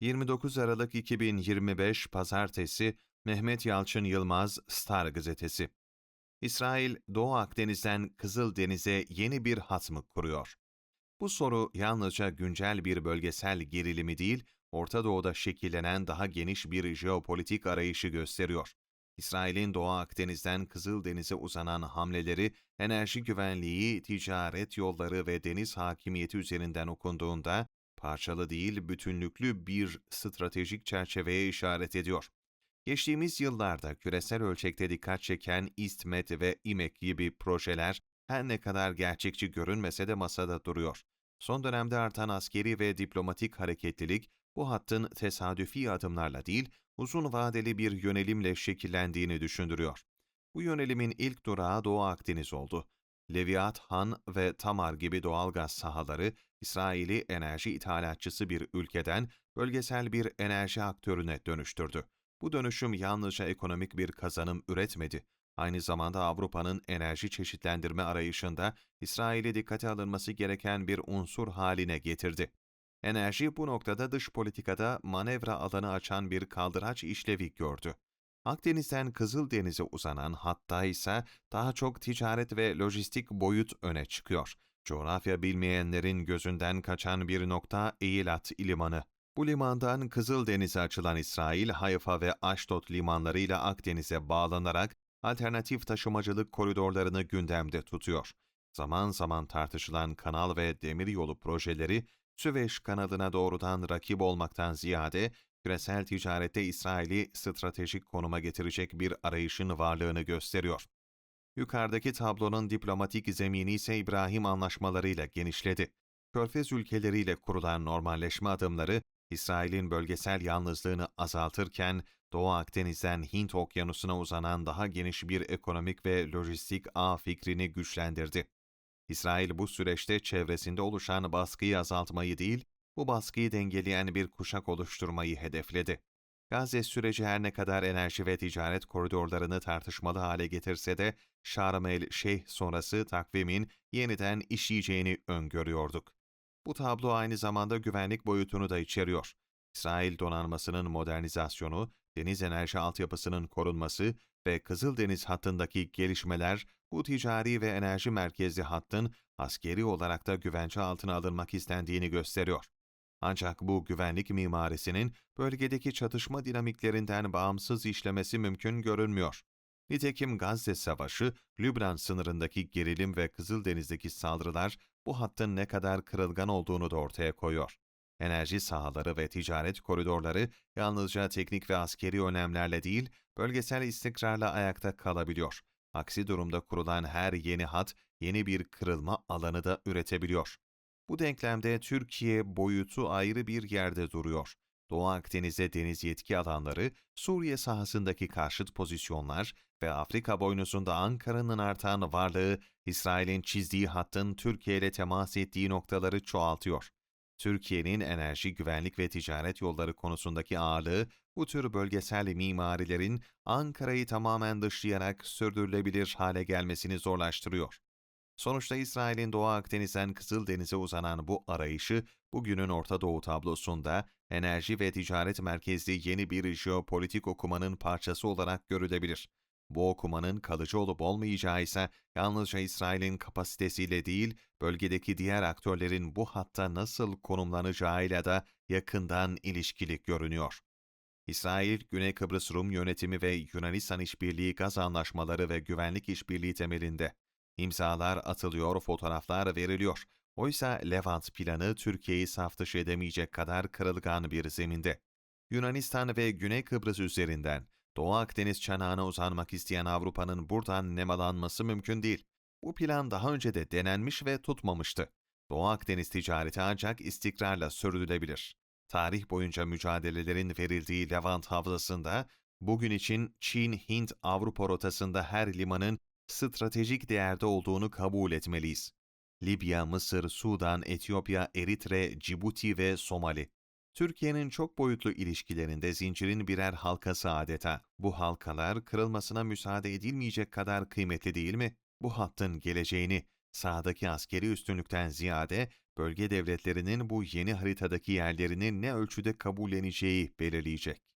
29 Aralık 2025 Pazartesi Mehmet Yalçın Yılmaz Star Gazetesi İsrail, Doğu Akdeniz'den Kızıldeniz'e yeni bir hat mı kuruyor? Bu soru yalnızca güncel bir bölgesel gerilimi değil, Orta Doğu'da şekillenen daha geniş bir jeopolitik arayışı gösteriyor. İsrail'in Doğu Akdeniz'den Kızıldeniz'e uzanan hamleleri, enerji güvenliği, ticaret yolları ve deniz hakimiyeti üzerinden okunduğunda, parçalı değil bütünlüklü bir stratejik çerçeveye işaret ediyor. Geçtiğimiz yıllarda küresel ölçekte dikkat çeken İstmet ve İmek gibi projeler her ne kadar gerçekçi görünmese de masada duruyor. Son dönemde artan askeri ve diplomatik hareketlilik bu hattın tesadüfi adımlarla değil, uzun vadeli bir yönelimle şekillendiğini düşündürüyor. Bu yönelimin ilk durağı Doğu Akdeniz oldu. Leviat, Han ve Tamar gibi doğal gaz sahaları, İsrail'i enerji ithalatçısı bir ülkeden bölgesel bir enerji aktörüne dönüştürdü. Bu dönüşüm yalnızca ekonomik bir kazanım üretmedi. Aynı zamanda Avrupa'nın enerji çeşitlendirme arayışında İsrail'e dikkate alınması gereken bir unsur haline getirdi. Enerji bu noktada dış politikada manevra alanı açan bir kaldıraç işlevi gördü. Akdeniz'den Kızıldeniz'e uzanan hatta ise daha çok ticaret ve lojistik boyut öne çıkıyor. Coğrafya bilmeyenlerin gözünden kaçan bir nokta Eilat limanı. Bu limandan Kızıldeniz'e açılan İsrail, Hayfa ve Aşdod limanlarıyla Akdeniz'e bağlanarak alternatif taşımacılık koridorlarını gündemde tutuyor. Zaman zaman tartışılan kanal ve demiryolu projeleri Süveyş kanalına doğrudan rakip olmaktan ziyade küresel ticarette İsrail'i stratejik konuma getirecek bir arayışın varlığını gösteriyor. Yukarıdaki tablonun diplomatik zemini ise İbrahim anlaşmalarıyla genişledi. Körfez ülkeleriyle kurulan normalleşme adımları İsrail'in bölgesel yalnızlığını azaltırken Doğu Akdeniz'den Hint Okyanusu'na uzanan daha geniş bir ekonomik ve lojistik ağ fikrini güçlendirdi. İsrail bu süreçte çevresinde oluşan baskıyı azaltmayı değil, bu baskıyı dengeleyen bir kuşak oluşturmayı hedefledi. Gazze süreci her ne kadar enerji ve ticaret koridorlarını tartışmalı hale getirse de Şarm el Şeyh sonrası takvimin yeniden işleyeceğini öngörüyorduk. Bu tablo aynı zamanda güvenlik boyutunu da içeriyor. İsrail donanmasının modernizasyonu, deniz enerji altyapısının korunması ve Kızıldeniz hattındaki gelişmeler bu ticari ve enerji merkezli hattın askeri olarak da güvence altına alınmak istendiğini gösteriyor. Ancak bu güvenlik mimarisinin bölgedeki çatışma dinamiklerinden bağımsız işlemesi mümkün görünmüyor. Nitekim Gazze Savaşı, Lübnan sınırındaki gerilim ve Kızıldeniz'deki saldırılar bu hattın ne kadar kırılgan olduğunu da ortaya koyuyor. Enerji sahaları ve ticaret koridorları yalnızca teknik ve askeri önemlerle değil, bölgesel istikrarla ayakta kalabiliyor. Aksi durumda kurulan her yeni hat, yeni bir kırılma alanı da üretebiliyor. Bu denklemde Türkiye boyutu ayrı bir yerde duruyor. Doğu Akdeniz'e deniz yetki alanları, Suriye sahasındaki karşıt pozisyonlar ve Afrika boynuzunda Ankara'nın artan varlığı, İsrail'in çizdiği hattın Türkiye ile temas ettiği noktaları çoğaltıyor. Türkiye'nin enerji, güvenlik ve ticaret yolları konusundaki ağırlığı, bu tür bölgesel mimarilerin Ankara'yı tamamen dışlayarak sürdürülebilir hale gelmesini zorlaştırıyor. Sonuçta İsrail'in Doğu Akdeniz'den Kızıldeniz'e uzanan bu arayışı, bugünün Orta Doğu tablosunda enerji ve ticaret merkezli yeni bir jeopolitik okumanın parçası olarak görülebilir. Bu okumanın kalıcı olup olmayacağı ise yalnızca İsrail'in kapasitesiyle değil, bölgedeki diğer aktörlerin bu hatta nasıl konumlanacağıyla da yakından ilişkili görünüyor. İsrail, Güney Kıbrıs Rum yönetimi ve Yunanistan işbirliği gaz anlaşmaları ve güvenlik işbirliği temelinde. İmzalar atılıyor, fotoğraflar veriliyor. Oysa Levant planı Türkiye'yi saf dışı edemeyecek kadar kırılgan bir zeminde. Yunanistan ve Güney Kıbrıs üzerinden Doğu Akdeniz çanağına uzanmak isteyen Avrupa'nın buradan nemalanması mümkün değil. Bu plan daha önce de denenmiş ve tutmamıştı. Doğu Akdeniz ticareti ancak istikrarla sürdürülebilir. Tarih boyunca mücadelelerin verildiği Levant Havzası'nda, bugün için Çin-Hint-Avrupa rotasında her limanın stratejik değerde olduğunu kabul etmeliyiz. Libya, Mısır, Sudan, Etiyopya, Eritre, Cibuti ve Somali. Türkiye'nin çok boyutlu ilişkilerinde zincirin birer halkası adeta. Bu halkalar kırılmasına müsaade edilmeyecek kadar kıymetli değil mi? Bu hattın geleceğini sahadaki askeri üstünlükten ziyade bölge devletlerinin bu yeni haritadaki yerlerini ne ölçüde kabulleneceği belirleyecek.